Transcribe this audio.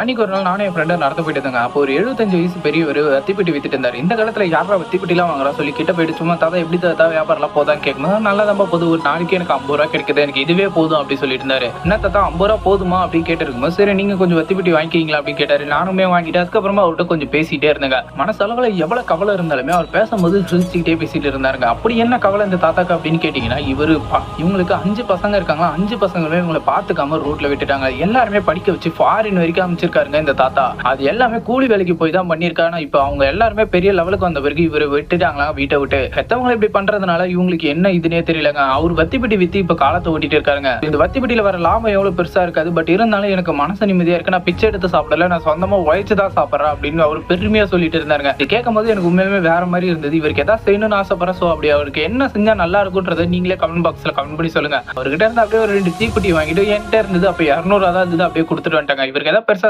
அன்னைக்கு ஒரு நாள் நானும் என் ஃப்ரெண்டும் நடந்து போயிட்டு இருந்தாங்க அப்போ ஒரு எழுபத்தஞ்சு வயசு பெரியவர் வத்திப்பட்டி வித்துட்டு இருந்தார். இந்த காலத்தில் யாரா வத்திப்பட்டிலாம் வாங்குறா சொல்லி கிட்ட போயிட்டு சும்மா தாத்தா எப்படி தாத்தா வியாபாரம்லாம் போதான் கேட்கும்போது நல்லா தான் ஒரு நாளைக்கு எனக்கு ஐம்பது ரூபா கிடைக்குது. எனக்கு இதுவே போதும் அப்படி சொல்லிட்டு இருந்தாரு. என்ன தாத்தா ஐம்பது ரூபா போதுமா? அப்படின்னு கேட்டிருக்கும்போது சரி நீங்க கொஞ்சம் வத்திப்பட்டி வாங்கிக்கிங்களா அப்படின்னு கேட்டாரு. நானுமே வாங்கிட்டு அதுக்கப்புறமா அவர்கிட்ட கொஞ்சம் பேசிட்டே இருந்தேங்க. மனசளவுல எவ்வளவு கவலை இருந்தாலுமே அவர் பேசும்போது சிரிச்சுக்கிட்டே பேசிட்டு இருந்தாருங்க. அப்படி என்ன கவலை இந்த தாத்தாக்கு அப்படின்னு கேட்டீங்கன்னா இவரு இவங்களுக்கு அஞ்சு பசங்க இருக்காங்க அஞ்சு பசங்களுமே இவங்களை பாத்துக்காம ரோட்ல விட்டுட்டாங்க. எல்லாருமே படிக்க வச்சு ஃபாரின் வரைக்கும் வச்சிருக்காருங்க இந்த தாத்தா. அது எல்லாமே கூலி வேலைக்கு போய் தான் பண்ணியிருக்காங்க இப்போ அவங்க எல்லாருமே பெரிய லெவலுக்கு வந்த பிறகு இவரை விட்டுட்டாங்களா? வீட்டை விட்டு. பெத்தவங்களை இப்படி பண்றதுனால இவங்களுக்கு என்ன இதுனே தெரியலங்க. அவர் வத்திப்பட்டி வித்து இப்ப காலத்தை ஓட்டிட்டு இருக்காருங்க. இந்த வத்திப்பட்டியில வர லாபம் எவ்வளவு பெருசா இருக்காது. பட் இருந்தாலும் எனக்கு மனசு நிம்மதியா இருக்கு. நான் பிச்சை எடுத்து சாப்பிடல. நான் சொந்தமா உழைச்சு தான் சாப்பிட்றேன் அப்படின்னு அவர் பெருமையா சொல்லிட்டு இருந்தாருங்க. இது கேட்கும் போது எனக்கு உண்மையுமே வேற மாதிரி இருந்தது. இவருக்கு எதாவது செய்யணும்னு ஆசைப்படுறேன் ஸோ அப்படி அவருக்கு என்ன செஞ்சா நல்லா இருக்கும்ன்றத நீங்களே கமெண்ட் பாக்ஸ்ல கமெண்ட் பண்ணி சொல்லுங்க. அவர்கிட்ட இருந்து அப்படியே ஒரு ரெண்டு தீக்குட்டி வாங்கிட்டு என்கிட்ட இருந்தது. அப்போ இரநூறுவா தான் இருந்தது. அப்படியே கொடுத்துட்டு வந்துட்டாங்க. இவருக்கு ஏதாவது பெருசா